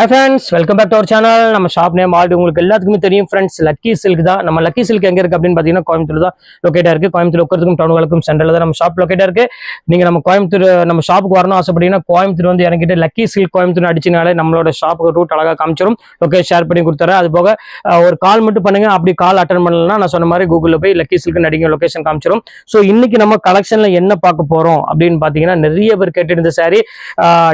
Hi friends welcome back to our channel நம்ம shop name already உங்களுக்கு எல்லாத்துக்குமே தெரியும் ஃப்ரெண்ட்ஸ் லக்கி சில்க் தான். நம்ம லக்கி சில்க் எங்கே இருக்குது அப்படின்னு பார்த்தீங்கன்னா கோயம்புத்தூர் தான் லொக்கேட்டாக இருக்குது கோயம்புத்தூர் உட்கறதுக்கும் டவுனுகளுக்கும் சென்டரில் தான் நம்ம ஷாப் லொக்கேட்டாக இருக்குது நீங்கள் நம்ம கோயம்புத்தூர் நம்ம ஷாப்புக்கு வரணும் ஆசைப்பட்டீங்கன்னா கோயம்புத்தூர் வந்து இறங்கிட்டு லக்கி சில்க் கோயம்புத்தூர் அடிச்சினாலே நம்மளோட ஷாப்புக்கு ரூட் அழகாக காமிச்சிடும் லொக்கேஷன் ஷேர் பண்ணி கொடுத்துறேன். அது போக ஒரு கால் மட்டும் பண்ணுங்க. அப்படி கால் அட்டன் பண்ணலன்னா நான் சொன்ன மாதிரி கூகுளில் போய் லக்கி சில்க் அடிங்க லொக்கேஷன் காமிச்சிரும். ஸோ இன்றைக்கி நம்ம கலெக்ஷனில் என்ன பார்க்க போகிறோம் அப்படின்னு பார்த்தீங்கன்னா நிறைய பேர் கேட்டிருந்த சாரி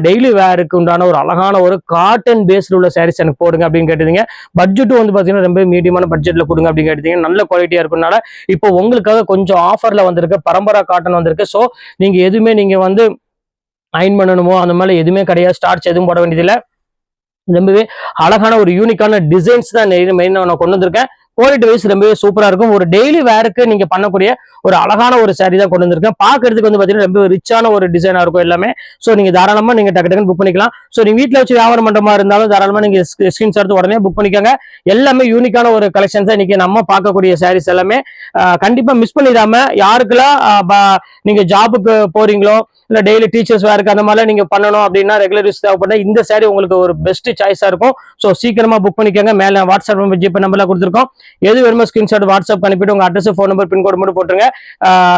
டெய்லி வேருக்கு உண்டான ஒரு அழகான ஒரு காட்டன் பேஸ்டு உள்ள சாரீஸ் எனக்கு போடுங்க அப்படின்னு கேட்டீங்க பட்ஜெட்டும் வந்து பார்த்தீங்கன்னா ரொம்ப மீடியமான பட்ஜெட்ல கொடுங்க அப்படின்னு கேட்டிருந்தீங்க. நல்ல குவாலிட்டியாக இருக்குனால இப்போ உங்களுக்காக கொஞ்சம் ஆஃபரில் வந்திருக்கு. பரம்பரா காட்டன் வந்திருக்கு. ஸோ நீங்கள் எதுவுமே நீங்கள் வந்து அயன் பண்ணணுமோ அந்த மாதிரி எதுவுமே கிடையாது. ஸ்டார்ச் எதுவும் போட வேண்டியதில்லை. ரொம்பவே அழகான ஒரு யூனிக்கான டிசைன்ஸ் தான் மெயினாக நான் கொண்டு வந்திருக்கேன். குவாலிட்டி வைஸ் ரொம்பவே சூப்பரா இருக்கும். ஒரு டெய்லி வேருக்கு நீங்க பண்ணக்கூடிய ஒரு அழகான ஒரு saree தான் கொண்டு வந்திருக்கேன். பாக்குறதுக்கு வந்து பாத்தீங்கன்னா ரொம்ப ரிச்சான ஒரு டிசைனா இருக்கும் எல்லாமே. ஸோ நீங்க தாராளமா நீங்க டக்கு டக்குன்னு புக் பண்ணிக்கலாம். ஸோ நீங்க வீட்டுல வச்சு வியாபாரம் பண்ற மாதிரி இருந்தாலும் தாராளமா நீங்க ஸ்கிரீன்ஸ் எடுத்து உடனே புக் பண்ணிக்கோங்க. எல்லாமே யூனிக்கான ஒரு கலெக்ஷன்ஸ் இன்னைக்கு நம்ம பார்க்கக்கூடிய சாரீஸ் எல்லாமே. கண்டிப்பா மிஸ் பண்ணிடாம யாருக்கெல்லாம் ப- நீங்க ஜாபுக்கு போறீங்களோ இல்ல டெய்லி டீச்சர்ஸ் வேருக்கு அந்த மாதிரிலாம் நீங்க பண்ணணும் அப்படின்னா ரெகுலர் யூஸ் தேவைப்பட்ட இந்த சாரி உங்களுக்கு ஒரு பெஸ்ட் சாய்ஸா இருக்கும். ஸோ சீக்கிரமா புக் பண்ணிக்கோங்க. மேல வாட்ஸ்அப் ஜிபே நம்பர்ல கொடுத்துருக்கோம். எது வேணுமோ ஸ்கிரீன்ஷாட் வாட்ஸ்அப் அனுப்பிட்டு உங்க அட்ரஸ் ஃபோன் நம்பர் பின்கோடு மட்டும் போட்டுருங்க.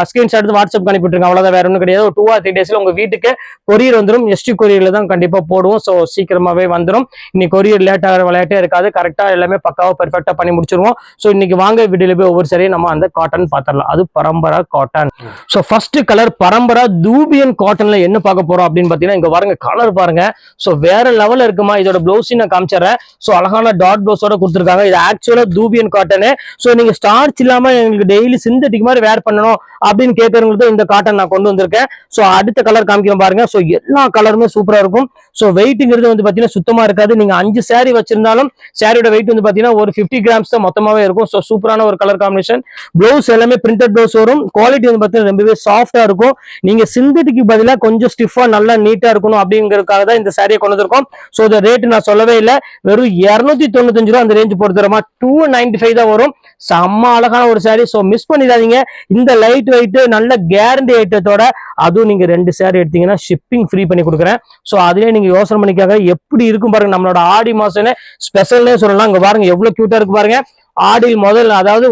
ஸ்கிரீன்ஷாட் எடுத்து வாட்ஸ்அப் அனுப்பிட்டுருங்க. அவ்வளவு வேற ஒன்றும் கிடையாது. ஒரு டூ ஆர் த்ரீ டேஸ்ல உங்க வீட்டுக்கு கொரியர் வந்துடும் எஸ்டி கொரியர்ல தான் கண்டிப்பா போடுவோம். ஸோ சீக்கிரமாவே வந்துடும் இன்னைக்கு கொரியர் லேட் ஆகிற விளையாட்டே இருக்காது. கரெக்டா எல்லாமே பக்காவா பெர்ஃபெக்டா பண்ணி முடிச்சிருவோம். ஸோ இன்னைக்கு வாங்க வீடியோல போய் ஒவ்வொரு சரியும் நம்ம அந்த காட்டன் பார்த்துடலாம் அது Parampara cotton so first colour Parampara dupion காட்டன்ல என்ன பார்க்க போறோம் அப்படின்னு பாத்தீங்கன்னா இங்க பாருங்க கலர் பாருங்க. ஸோ வேற லெவல்ல இருக்குமா? இதோட பிளவுஸையும் நான் காமிச்சிடறேன். ஸோ அழகான டாட் பிளவுஸோட கொடுத்துருக்காங்க. இது ஆக்சுவலா தூபியன் காட்டனு. ஸோ நீங்க ஸ்டார்ச் இல்லாம எங்களுக்கு டெய்லி சிந்தட்டிக் மாதிரி வேர் பண்ணணும் அப்படின்னு கேட்கறவங்களுக்கு இந்த காட்டன் நான் கொண்டு வந்திருக்கேன். ஸோ அடுத்த கலர் காமிக்கிறேன் பாருங்க. ஸோ எல்லா கலருமே சூப்பரா இருக்கும். ஸோ வெயிட்டுங்கிறது வந்து பாத்தீங்கன்னா சுத்தமா இருக்காது. நீங்க அஞ்சு சேரீ வச்சிருந்தாலும் சாரியோட வெயிட் வந்து பாத்தீங்கன்னா ஒரு 50 கிராம்ஸ் தான் மொத்தமாவே இருக்கும். ஸோ சூப்பரான ஒரு கலர் காம்பினேஷன் ப்ளவுஸ் எல்லாமே பிரிண்டட் ப்ளவுஸ் வரும். குவாலிட்டி வந்து பாத்தீங்கன்னா ரொம்பவே சாஃப்டா இருக்கும். நீங்க சிந்தட்டிக்கு பதிலா கொஞ்சம் ஸ்டிஃபா நல்லா நீட்டா இருக்கணும் அப்படிங்கறதுக்காக தான் இந்த சாரியை கொண்டு வந்திருக்கோம். ஸோ இந்த ரேட் நான் சொல்லவே இல்லை. வெறும் இருநூத்தி தொண்ணூத்தஞ்சு ரூபா அந்த ரேஞ்ச் பொறுத்தரமா டூ நைன்டி ஃபைவ் தான் வரும். செம்ம அழகான ஒரு saree. ஸோ மிஸ் பண்ணிடாதீங்க. இந்த லைட் வெயிட் நல்ல கேரண்டி ஐட்டத்தோட அதுவும் நீங்க ரெண்டு சேரீ எடுத்தீங்கன்னா ஷிப்பிங் ஃப்ரீ பண்ணி கொடுக்குறேன். ஸோ அதுலயே நீங்க யோசனை பண்ணிக்காக எப்படி இருக்கும் பாருங்க நம்மளோட ஆடி மாசம்னு ஸ்பெஷல்னே சொல்லலாம். இங்க பாருங்க எவ்வளவு கியூட்டா இருக்கு பாருங்க. ஆடி முதல் அதாவது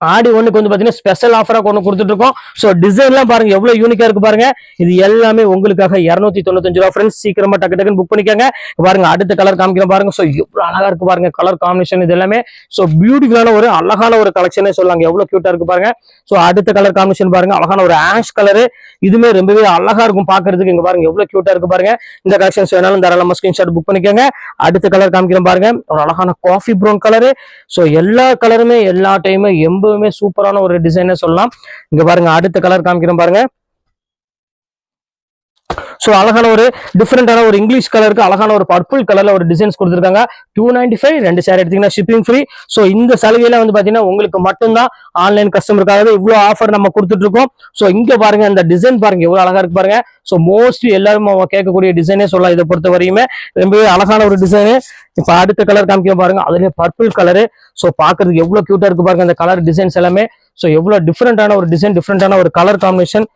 ஆடி ஒண்ணுக்கு வந்து பாத்தீங்கன்னா ஸ்பெஷல் ஆஃபரா கொண்டு கொடுத்துட்டு இருக்கோம் ஸோ டிசைன்லாம் பாருங்க எவ்வளவு யூனிக்கா இருக்கு பாருங்க. இது எல்லாமே உங்களுக்காக இரநூத்தி தொண்ணூத்தஞ்சு ரூபா ஃப்ரெண்ட்ஸ் சீக்கிரமா டக்கு டக்குன்னு புக் பண்ணிக்கோங்க. பாருங்கள் பாருங்க அடுத்த கலர் காமிக்கிற பாருங்க. ஸோ எவ்வளவு அழகா இருக்கு பாருங்க கலர் காம்பினேஷன் இது எல்லாமே. ஸோ பியூட்டிஃபுல்லான ஒரு அழகான ஒரு கலெக்ஷனே சொல்லலாங்க. எவ்வளவு கியூட்டா இருக்கு பாருங்க. ஸோ அடுத்த கலர் காம்பினேஷன் பாருங்க அழகான ஒரு ஆஷ் கலரு இதுமே ரொம்பவே அழகா இருக்கும் பாக்குறதுக்கு. இங்க பாருங்க எவ்வளவு கியூட்டா இருக்கு பாருங்க. இந்த கலெக்ஷன்ஸ் வேணாலும் தாராளமா ஸ்கிரீன்ஷாட் புக் பண்ணிக்கோங்க. அடுத்த கலர் காமிக்கிறேன் பாருங்க. ஒரு அழகான காஃபி ப்ரௌன் கலரு ஸோ எல்லா கலருமே எல்லா டைமும் அவ்வளவுமே சூப்பரான ஒரு டிசைனே சொல்லலாம். இங்க பாருங்க அடுத்த கலர் காமிக்கிறோம் பாருங்க. ஸோ அழகான ஒரு டிஃப்ரெண்டான ஒரு இங்கிலீஷ் கலருக்கு அழகான ஒரு பர்பிள் கலர்ல ஒரு டிசைன்ஸ் கொடுத்துருக்காங்க. டூ நைன்டி ஃபைவ் ரெண்டு சேர் எடுத்தீங்கன்னா ஷிப்பிங் ஃப்ரீ ஸோ இந்த சலுகையில வந்து பாத்தீங்கன்னா உங்களுக்கு மட்டும்தான் ஆன்லைன் கஸ்டமருக்காகவே இவ்வளோ ஆஃபர் நம்ம கொடுத்துட்டு இருக்கோம் ஸோ இங்க பாருங்க இந்த டிசைன் பாருங்க எவ்வளவு அழகா இருக்கு பாருங்க. ஸோ மோஸ்ட்லி எல்லாரும் அவங்க கேட்கக்கூடிய டிசைனே சொல்லலாம். இதை பொறுத்த வரையுமே ரொம்பவே அழகான ஒரு டிசைனு இப்போ அடுத்த கலர் காமிக்க பாருங்க. அதுலயே பர்பிள் கலரு ஸோ பார்க்கறதுக்கு எவ்வளவு கியூட்டா இருக்கு பாருங்க அந்த கலர் டிசைன்ஸ் எல்லாமே. ஸோ எவ்வளோ டிஃப்ரெண்டான ஒரு டிசைன் டிஃப்ரெண்டான ஒரு கலர் காம்பினேஷன்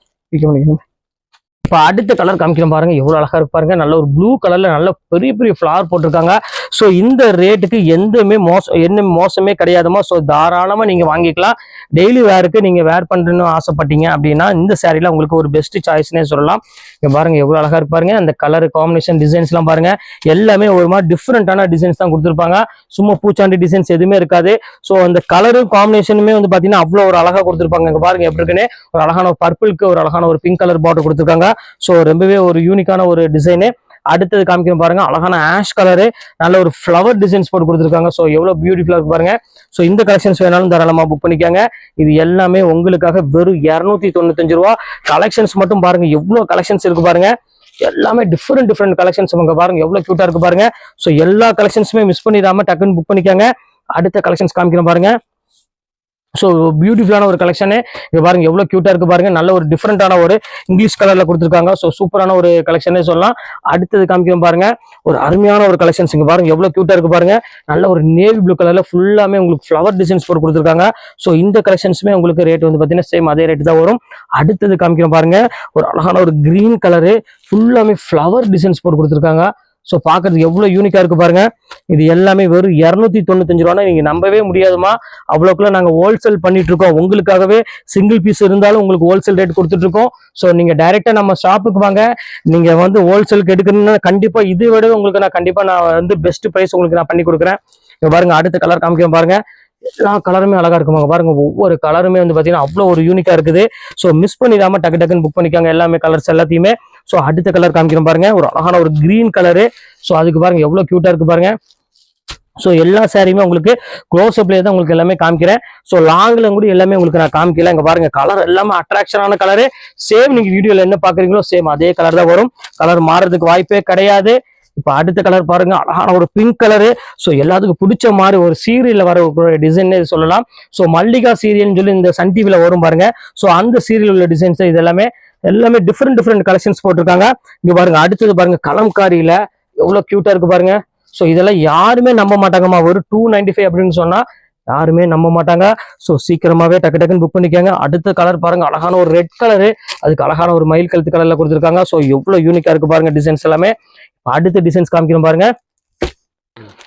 இப்போ அடுத்த கலர் காமிக்கிறோம் பாருங்க. எவ்வளோ அழகாக இருப்பாருங்க நல்ல ஒரு ப்ளூ கலரில் நல்ல பெரிய பெரிய ஃப்ளவர் போட்டிருக்காங்க. ஸோ இந்த ரேட்டுக்கு எந்தமே மோசம் என்ன மோசமே கிடையாதுமா. ஸோ தாராளமாக நீங்கள் வாங்கிக்கலாம். டெய்லி வேருக்கு நீங்கள் வேர் பண்ணுறன்னு ஆசைப்பட்டீங்க அப்படின்னா இந்த சாரீல உங்களுக்கு ஒரு பெஸ்ட் சாய்ஸ்னே சொல்லலாம். இங்கே பாருங்கள் எவ்வளோ அழகாக இருப்பாருங்க அந்த கலர் காம்பினேஷன் டிசைன்ஸ்லாம் பாருங்கள் எல்லாமே ஒரு மாதிரி டிஃப்ரெண்ட்டான டிசைன்ஸ் தான் கொடுத்துருப்பாங்க. சும்மா பூச்சாண்டி டிசைன்ஸ் எதுவுமே இருக்காது. ஸோ அந்த கலரும் காம்பினேஷனுமே வந்து பார்த்தீங்கன்னா அவ்வளோ ஒரு அழகாக கொடுத்துருப்பாங்க. இங்கே பாருங்க எப்படி இருக்குன்னு. ஒரு அழகான பர்பிளுக்கு ஒரு அழகான ஒரு பிங்க் கலர் பார்டர் கொடுத்துருக்காங்க. ஸோ ரொம்பவே ஒரு யூனிக்கான ஒரு டிசைனு அடுத்தது காமிக்கிறோம் பாருங்க அழகான ஆஷ் கலரு நல்ல ஒரு ஃப்ளவர் டிசைன்ஸ் போட்டு கொடுத்துருக்காங்க. ஸோ எவ்வளோ பியூட்டிஃபுல்லாக இருக்கு பாருங்க. ஸோ இந்த கலெக்ஷன்ஸ் வேணாலும் தாராளமாக புக் பண்ணிக்காங்க. இது எல்லாமே உங்களுக்காக வெறும் இரநூத்தி தொண்ணூத்தஞ்சு ரூபா. கலெக்ஷன்ஸ் மட்டும் பாருங்க எவ்வளோ கலெக்ஷன்ஸ் இருக்கு பாருங்க. எல்லாமே டிஃப்ரெண்ட் டிஃப்ரெண்ட் கலெக்ஷன்ஸ் அவங்க பாருங்க. எவ்வளோ கியூட்டா இருக்கு பாருங்க. ஸோ எல்லா கலெக்ஷன்ஸுமே மிஸ் பண்ணிடாம டக்குன்னு புக் பண்ணிக்காங்க. அடுத்த கலெக்ஷன்ஸ் காமிக்கிறோம் பாருங்க. ஸோ பியூட்டிஃபுல்லான ஒரு கலெக்ஷனு இங்கே பாருங்கள் எவ்வளோ க்யூட்டாக இருக்கு பாருங்கள் நல்ல ஒரு டிஃப்ரெண்டான ஒரு இங்கிலீஷ் கலரில் கொடுத்துருக்காங்க. ஸோ சூப்பரான ஒரு கலெக்ஷனே சொல்லலாம். அடுத்தது காமிக்கிறோம் பாருங்கள் ஒரு அருமையான ஒரு கலெக்ஷன்ஸ் இங்கே பாருங்கள் எவ்வளோ க்யூட்டாக இருக்குது பாருங்கள் நல்ல ஒரு நேவி ப்ளூ கலரில் ஃபுல்லாமே உங்களுக்கு ஃப்ளவர் டிசைன்ஸ் போட்டு கொடுத்துருக்காங்க. ஸோ இந்த கலெக்ஷன்ஸுமே உங்களுக்கு ரேட் வந்து பார்த்தீங்கன்னா சேம் அதே ரேட்டு தான் வரும். அடுத்தது காமிக்கிறோம் பாருங்கள் ஒரு அழகான ஒரு க்ரீன் கலரு ஃபுல்லாமே ஃப்ளவர் டிசைன்ஸ் போட்டு கொடுத்துருக்காங்க. ஸோ பார்க்கறதுக்கு எவ்வளோ யூனிக்காக இருக்கு பாருங்க. இது எல்லாமே வெறும் இரநூத்தி தொண்ணூத்தஞ்சு ரூபானா நீங்கள் நம்பவே முடியாதுமா. அவ்வளோக்குள்ள நாங்கள் ஹோல்சேல் பண்ணிட்டு இருக்கோம். உங்களுக்காகவே சிங்கிள் பீஸ் இருந்தாலும் உங்களுக்கு ஹோல்சேல் ரேட் கொடுத்துட்டு இருக்கோம். ஸோ நீங்கள் டைரெக்டாக நம்ம ஷாப்புக்கு வாங்க. நீங்கள் வந்து ஹோல்சேலுக்கு எடுக்கணும்னா கண்டிப்பாக இதை விட உங்களுக்கு நான் கண்டிப்பாக நான் வந்து பெஸ்ட் ப்ரைஸ் உங்களுக்கு நான் பண்ணி கொடுக்குறேன். இங்க பாருங்க அடுத்த கலர் காமிக்கிறேன் பாருங்க. எல்லா கலருமே அழகா இருக்குமாங்க பாருங்க. ஒவ்வொரு கலருமே வந்து பாத்தீங்கன்னா அவ்வளோ ஒரு யூனிக்கா இருக்குது. ஸோ மிஸ் பண்ணிடாம டக்கு டக்குன்னு புக் பண்ணிக்காங்க. எல்லாமே கலர்ஸ் எல்லாத்தையுமே. ஸோ அடுத்த கலர் காமிக்கிறேன் பாருங்க. ஒரு அழகான ஒரு கிரீன் கலரு ஸோ அதுக்கு பாருங்க எவ்வளோ கியூட்டா இருக்கு பாருங்க. ஸோ எல்லா சாரியுமே உங்களுக்கு க்ளோஸ் அப்லேயே தான் உங்களுக்கு எல்லாமே காமிக்கிறேன். ஸோ லாங்கில் கூட எல்லாமே உங்களுக்கு நான் காமிக்கல. இங்கே பாருங்க கலர் எல்லாமே அட்ராக்ஷனான கலரு சேம் நீங்கள் வீடியோவில் என்ன பார்க்குறீங்களோ சேம் அதே கலர் தான் வரும். கலர் மாறுறதுக்கு வாய்ப்பே கிடையாது. இப்போ அடுத்த கலர் பாருங்க அழகான ஒரு பிங்க் கலரு ஸோ எல்லாத்துக்கும் பிடிச்ச மாதிரி ஒரு சீரியலில் வர ஒரு டிசைன் சொல்லலாம். ஸோ மல்லிகா சீரியல்னு சொல்லி இந்த சன் டிவியில் வரும் பாருங்க. ஸோ அந்த சீரியல் உள்ள டிசைன்ஸ் இது எல்லாமே எல்லாமே டிஃப்ரெண்ட் டிஃப்ரெண்ட் கலெக்ஷன்ஸ் போட்டிருக்காங்க. இங்க பாருங்க அடுத்தது பாருங்க கலம்காரியில எவ்வளவு கியூட்டா இருக்கு பாருங்க. ஸோ இதெல்லாம் யாருமே நம்ப மாட்டாங்கம்மா. ஒரு டூ நைன்டி ஃபைவ் அப்படின்னு சொன்னா யாருமே நம்ப மாட்டாங்க. ஸோ சீக்கிரமாவே டக்கு டக்குன்னு புக் பண்ணிக்கோங்க. அடுத்த கலர் பாருங்க அழகான ஒரு ரெட் கலரு அதுக்கு அழகான ஒரு மயில் கழுத்து கலர்ல கொடுத்துருக்காங்க. ஸோ எவ்வளவு யூனிக்கா இருக்கு பாருங்க டிசைன்ஸ் எல்லாமே. அடுத்த டிசைன்ஸ் காமிக்கிறோம் பாருங்க.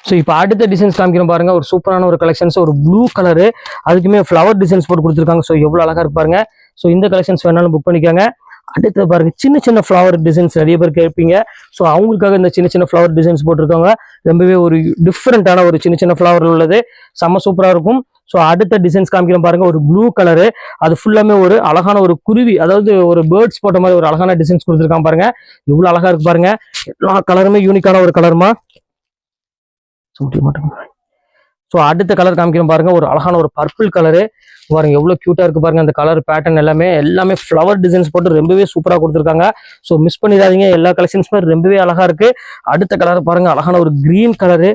ஸோ இப்போ அடுத்த டிசைன்ஸ் காமிக்கிறோம் பாருங்க. ஒரு சூப்பரான ஒரு கலெக்ஷன்ஸ் ஒரு ப்ளூ கலரு அதுக்குமே ஃப்ளவர் டிசைன்ஸ் போட்டு கொடுத்துருக்காங்க. ஸோ எவ்வளோ அழகா இருப்பாருங்க ஸோ இந்த கலெக்ஷன்ஸ் வேணாலும் புக் பண்ணிக்கோங்க. அடுத்து பாருங்க சின்ன சின்ன ஃப்ளவர் டிசைன்ஸ் நிறைய பேர் கேட்பீங்க. ஸோ அவங்களுக்காக இந்த சின்ன சின்ன ஃப்ளவர் டிசைன்ஸ் போட்டிருக்காங்க. ரொம்பவே ஒரு டிஃப்ரெண்ட்டான ஒரு சின்ன சின்ன ஃப்ளவர் உள்ளது. செம்ம சூப்பராக இருக்கும். ஸோ அடுத்த டிசைன்ஸ் காமிக்கிறோம் பாருங்க. ஒரு ப்ளூ கலரு அது ஃபுல்லாமே ஒரு அழகான ஒரு குருவி அதாவது ஒரு பேர்ட்ஸ் போட்ட மாதிரி ஒரு அழகான டிசைன்ஸ் கொடுத்துருக்கான் பாருங்க. இவ்வளோ அழகா இருக்கு பாருங்க. எல்லா கலருமே யூனிக்கான ஒரு கலருமா சுட்டி மாட்டேங்க. ஸோ அடுத்த கலர் காமிக்கிறோம் பாருங்க. ஒரு அழகான ஒரு பர்பிள் கலரு பாருங்க எவ்வளவு கியூட்டா இருக்கு பாருங்க. அந்த கலர் பேட்டர்ன் எல்லாமே எல்லாமே ஃப்ளவர் டிசைன்ஸ் போட்டு ரொம்பவே சூப்பரா கொடுத்துருக்காங்க. ஸோ மிஸ் பண்ணிடாதீங்க. எல்லா கலெக்ஷன்ஸுமே ரொம்பவே அழகா இருக்கு. அடுத்த கலர் பாருங்க அழகான ஒரு கிரீன் கலரு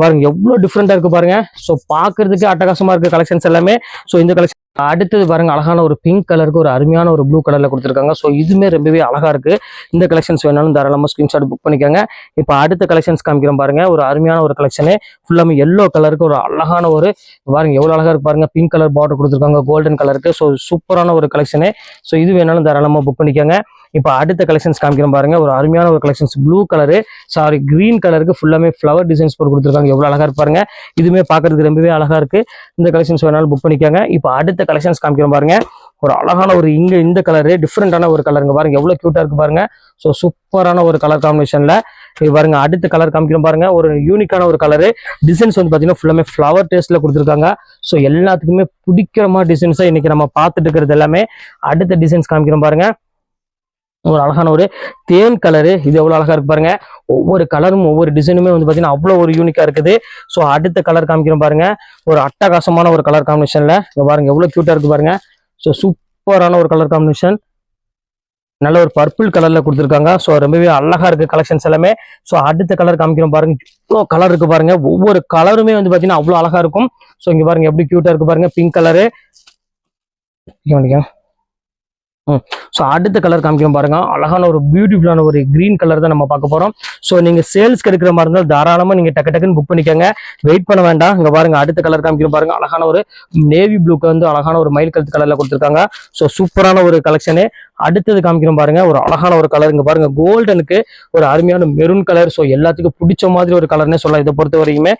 பாருங்க எவ்வளோ டிஃப்ரெண்டா இருக்கு பாருங்க. ஸோ பார்க்கறதுக்கு அட்டகாசமா இருக்கு கலெக்ஷன்ஸ் எல்லாமே. ஸோ இந்த கலெக்ஷன் அடுத்தது பாருங்க அழகான ஒரு பிங்க் கலருக்கு ஒரு அருமையான ஒரு ப்ளூ கலர்ல கொடுத்துருக்காங்க. ஸோ இதுமே ரொம்பவே அழகா இருக்கு. இந்த கலெக்ஷன்ஸ் வேணாலும் தாராளமா ஸ்கிரீன்ஷாட் புக் பண்ணிக்கோங்க. இப்போ அடுத்த கலெக்ஷன்ஸ் காமிக்கிறோம் பாருங்க. ஒரு அருமையான ஒரு கலெக்ஷனு ஃபுல்லாமே எல்லோ கலருக்கு ஒரு அழகான ஒரு பாருங்க எவ்வளவு அழகா இருக்கு பாருங்க. பிங்க் கலர் பார்டர் கொடுத்துருக்காங்க கோல்டன் கலருக்கு ஸோ சூப்பரான ஒரு கலெக்ஷனு ஸோ இது வேணாலும் தாராளமா புக் பண்ணிக்கோங்க. இப்போ அடுத்த கலெக்ஷன்ஸ் காமிக்கிறோம் பாருங்க. ஒரு அருமையான ஒரு collections blue colour sari green கலருக்கு ஃபுல்லாமே ஃப்ளவர் டிசைன்ஸ் போட்டு கொடுத்துருக்காங்க. எவ்வளோ அழகாக இருப்பாருங்க இதுவுமே பார்க்கறதுக்கு ரொம்பவே அழகாக இருக்கு. இந்த கலெக்ஷன்ஸ் வேணாலும் புக் பண்ணிக்கோங்க. இப்போ அடுத்த கலெக்ஷன்ஸ் காமிக்கிறோம் பாருங்க. ஒரு அழகான ஒரு இங்க இந்த கலரு டிஃப்ரெண்டான ஒரு கலருங்க பாருங்க. எவ்வளோ க்யூட்டாக இருக்கு பாருங்க. ஸோ சூப்பரான ஒரு கலர் காம்பினேஷனில் இது பாருங்க அடுத்த கலர் காமிக்கிறோம் பாருங்க. ஒரு யூனிக்கான ஒரு கலரு டிசைன்ஸ் வந்து பார்த்தீங்கன்னா ஃபுல்லாமே ஃப்ளவர் டேஸ்ட்ல கொடுத்துருக்காங்க. ஸோ எல்லாத்துக்குமே பிடிக்கிற மாதிரி டிசைன்ஸாக இன்னைக்கு நம்ம பார்த்துட்டு இருக்கிறது எல்லாமே. அடுத்த டிசைன்ஸ் காமிக்கிறோம் பாருங்க. ஒரு அழகான ஒரு தேன் கலரு இது எவ்வளோ அழகாக இருக்கு பாருங்க. ஒவ்வொரு கலரும் ஒவ்வொரு டிசைனுமே வந்து பார்த்தீங்கன்னா அவ்வளோ ஒரு யூனிக்காக இருக்குது. ஸோ அடுத்த கலர் காமிக்கிறோம் பாருங்க. ஒரு அட்டகாசமான ஒரு கலர் காம்பினேஷன்ல இங்கே பாருங்க எவ்வளோ க்யூட்டாக இருக்கு பாருங்க. ஸோ சூப்பரான ஒரு கலர் காம்பினேஷன் நல்ல ஒரு பர்பிள் கலர்ல கொடுத்துருக்காங்க. ஸோ ரொம்பவே அழகா இருக்கு கலெக்ஷன்ஸ் எல்லாமே. ஸோ அடுத்த கலர் காமிக்கிறோம் பாருங்க. இவ்வளோ கலர் இருக்கு பாருங்க. ஒவ்வொரு கலருமே வந்து பார்த்தீங்கன்னா அவ்வளோ அழகா இருக்கும். ஸோ இங்கே பாருங்க எப்படி க்யூட்டாக இருக்கு பாருங்க. பிங்க் கலரு ஸோ அடுத்த கலர் காமிக்கிறோம் பாருங்க. அழகான ஒரு பியூட்டிஃபுல்லான ஒரு கிரீன் கலர் தான் நம்ம பார்க்க போறோம். ஸோ நீங்க சேல்ஸ்க்கு எடுக்கிற மாதிரி இருந்தால் தாராளமா நீங்க டக்கு டக்குன்னு புக் பண்ணிக்கோங்க. வெயிட் பண்ண வேண்டாம். இங்க பாருங்க அடுத்த கலர் காமிக்கிறோம் பாருங்க. அழகான ஒரு நேவி ப்ளூக்கு வந்து அழகான ஒரு மயில் கழுத்து கலர்ல கொடுத்துருக்காங்க. ஸோ சூப்பரான ஒரு கலெக்ஷனு அடுத்தது காமிக்கிறோம் பாருங்க. ஒரு அழகான ஒரு கலர் இங்க பாருங்க. கோல்டனுக்கு ஒரு அருமையான மெரூன் கலர் ஸோ எல்லாத்துக்கும் பிடிச்ச மாதிரி ஒரு கலர்னே சொல்லலாம். இதை பொறுத்த வரைக்குமே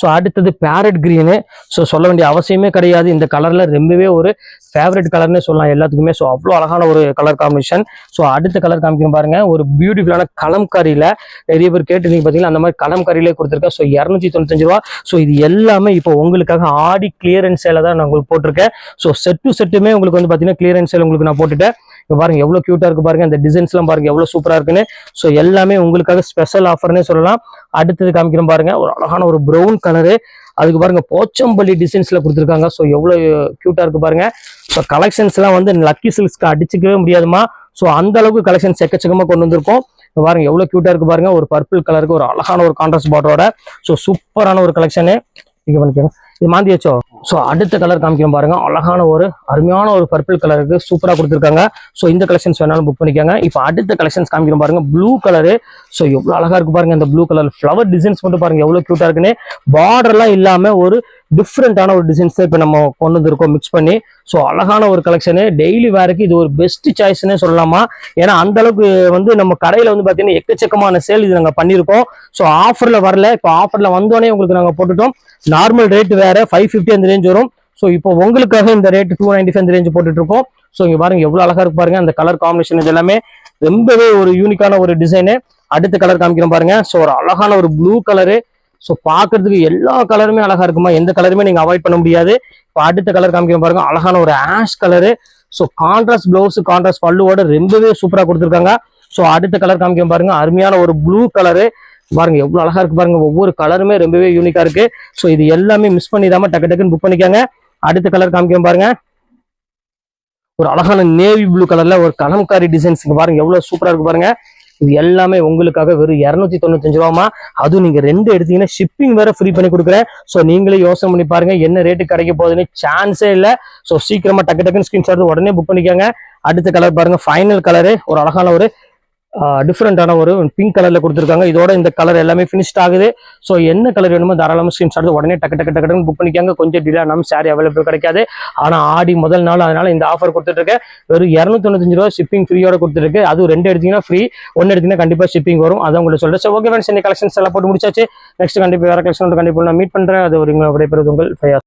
ஸோ அடுத்தது பேரட் க்ரீனு ஸோ சொல்ல வேண்டிய அவசியமே கிடையாது. இந்த கலரில் ரொம்பவே ஒரு ஃபேவரட் கலர்னே சொல்லலாம் எல்லாத்துக்குமே. ஸோ அவ்வளோ அழகான ஒரு கலர் காம்பினேஷன் ஸோ அடுத்த கலர் காமிக்கணும் பாருங்க. ஒரு பியூட்டிஃபுல்லான களம்காரியில் நிறைய பேர் கேட்டுருந்தீங்க பார்த்தீங்கன்னா அந்த மாதிரி கலம்காரியிலே கொடுத்துருக்கேன். ஸோ இரநூத்தி தொண்ணூத்தஞ்சு ரூபா. ஸோ இது எல்லாமே இப்போ உங்களுக்காக ஆடி கிளியரன்ஸ் சேலை தான் நான் உங்களுக்கு போட்டிருக்கேன். ஸோ செட் டு செட்டுமே உங்களுக்கு வந்து பார்த்தீங்கன்னா கிளியரன்ஸ் சேல் உங்களுக்கு நான் போட்டுட்டேன். பாருங்கள் பாருங்க எவ்வளவு இருக்குது இருக்கு பாருங்க. அந்த டிசைன்ஸ்லாம் பாருங்க எவ்வளோ சூப்பராக இருக்குன்னு. ஸோ எல்லாமே உங்களுக்காக ஸ்பெஷல் ஆஃபர்னே சொல்லலாம். அடுத்தது காமிக்கிறோம் பாருங்க. ஒரு அழகான ஒரு ப்ரௌன் கலரு அதுக்கு பாருங்க போச்சம்பள்ளி டிசைன்ஸ்ல கொடுத்துருக்காங்க. ஸோ எவ்வளோ கியூட்டா இருக்கு பாருங்க. ஸோ கலெக்ஷன்ஸ் எல்லாம் வந்து லக்கி சில்க்ஸ்க்கு அடிச்சுக்கவே முடியாதுமா ஸோ அந்த அளவுக்கு கலெக்ஷன்ஸ் எக்கச்சக்கமா கொண்டு வந்திருக்கோம். பாருங்க எவ்வளவு கியூட்டா இருக்கு பாருங்க. ஒரு பர்பிள் கலருக்கு ஒரு அழகான ஒரு கான்ட்ராஸ்ட் பார்டரோட ஸோ சூப்பரான ஒரு கலெக்ஷனு இங்க பண்ணிக்கோங்க இது மாந்தி வச்சோ ஸோ அடுத்த கலர் காமிக்கிறோம் பாருங்க. அழகான ஒரு அருமையான ஒரு பர்பிள் கலருக்கு சூப்பராக கொடுத்துருக்காங்க. ஸோ இந்த கலெக்ஷன்ஸ் வேணாலும் புக் பண்ணிக்கோங்க. இப்போ அடுத்த கலெக்ஷன்ஸ் காமிக்கிறோம் பாருங்க. ப்ளூ கலரு ஸோ எவ்வளோ அழகா இருக்கு பாருங்க. இந்த ப்ளூ கலர் ஃப்ளவர் டிசைன்ஸ் மட்டும் பாருங்க. எவ்வளோ க்யூட்டாக இருக்குன்னு. பார்டர்லாம் இல்லாம ஒரு டிஃப்ரெண்ட்டான ஒரு டிசைன்ஸ் இப்போ நம்ம கொண்டு வந்திருக்கோம் மிக்ஸ் பண்ணி. ஸோ அழகான ஒரு கலெக்ஷனு டெய்லி வேருக்கு இது ஒரு பெஸ்ட் சாய்ஸ்னே சொல்லலாமா? ஏன்னா அந்த அளவுக்கு வந்து நம்ம கடையில் வந்து பார்த்தீங்கன்னா எக்கச்சக்கமான சேல் இது நாங்கள் பண்ணியிருக்கோம். ஸோ ஆஃபரில் வரல. இப்போ ஆஃபரில் வந்தோடனே உங்களுக்கு நாங்கள் போட்டுட்டோம். நார்மல் ரேட் வேறு ஃபைவ் ஃபிஃப்டி அந்த ரேஞ்ச் வரும். ஸோ இப்போ உங்களுக்காக இந்த rate two ninety five range போட்டுட்டு இருக்கோம் ஸோ இங்கே பாருங்க எவ்வளோ அழகாக இருக்கு பாருங்க. அந்த கலர் காம்பினேஷன் இது எல்லாமே ரொம்பவே ஒரு யூனிக்கான ஒரு டிசைனு அடுத்த கலர் காமிக்கிறோம் பாருங்க. ஸோ ஒரு அழகான ஒரு ப்ளூ கலரு ஸோ பார்க்கறதுக்கு எல்லா கலருமே அழகா இருக்குமா? எந்த கலருமே நீங்க அவாய்ட் பண்ண முடியாது. இப்போ அடுத்த கலர் காமிக்கிறோம் பாருங்க. அழகான ஒரு ash colour so contrast blouse contrast பல்லுவோட ரொம்பவே சூப்பரா கொடுத்துருக்காங்க. ஸோ அடுத்த கலர் காமிக்க பாருங்க. அருமையான ஒரு ப்ளூ கலரு பாருங்க எவ்வளவு அழகா இருக்கு பாருங்க. ஒவ்வொரு கலருமே ரொம்பவே யூனிக்கா இருக்கு. ஸோ இது எல்லாமே மிஸ் பண்ணிடாம டக்கு டக்குன்னு புக் பண்ணிக்கோங்க. அடுத்த கலர் காமிக்கிறோம் பாருங்க. ஒரு அழகான நேவி ப்ளூ கலர்ல ஒரு கலம்காரி டிசைன்ஸ் பாருங்க. எவ்வளவு சூப்பரா இருக்கு பாருங்க. இது எல்லாமே உங்களுக்காக வெறும் இரநூத்தி தொண்ணூத்தஞ்சு ரூபாமா அதுவும் நீங்க ரெண்டு எடுத்தீங்கன்னா ஷிப்பிங் வேற ஃப்ரீ பண்ணி கொடுக்குறேன். ஸோ நீங்களே யோசனை பண்ணி பாருங்க என்ன ரேட்டு கிடைக்க போகுதுன்னு சான்ஸே இல்லை. ஸோ சீக்கிரமா டக்கு டக்குன்னு ஸ்கிரீன்ஷாட் உடனே புக் பண்ணிக்கோங்க. அடுத்த கலர் பாருங்க ஃபைனல் கலரு ஒரு அழகான ஒரு டிஃப்ரெண்டான ஒரு பிங்க் கலர்ல கொடுத்துருக்காங்க. இதோட இந்த கலர் எல்லாமே ஃபினிஷ்ட் ஆகுது. ஸோ என்ன கலர் வேணுமோ தாராளமாக ஸ்கிரீன்ஷாட் உடனே டக்கு டக்கு டக்கு புக் பண்ணிக்காங்க. கொஞ்சம் டிலே நம்ம சாரி அவைலபிள் கிடைக்காது. ஆனா ஆடி முதல் நாள் அதனால இந்த ஆஃபர் கொடுத்துட்ருக்கேன் வெறும் இரநூத்தொண்ணூத்தஞ்சு ரூபா ஷிப்பிங் ஃப்ரீயோட கொடுத்துருக்கு அது ரெண்டு எடுத்தீங்கன்னா ஃப்ரீ ஒன்று எடுத்தீங்கன்னா கண்டிப்பாக ஷிப்பிங் வரும். அதான் உங்களுக்கு சொல்கிறேன் ஸோ ஓகே ஃப்ரெண்ட்ஸ் இந்த கலெக்ஷன்ஸ் எல்லாம் போட்டு முடிச்சாச்சு. நெக்ஸ்ட் கண்டிப்பாக வேற கலெக்ஷன் கண்டிப்பாக நான் மீட் பண்ணுறேன் அது ஒரு விடைபெறுவது உங்கள் ஃபையா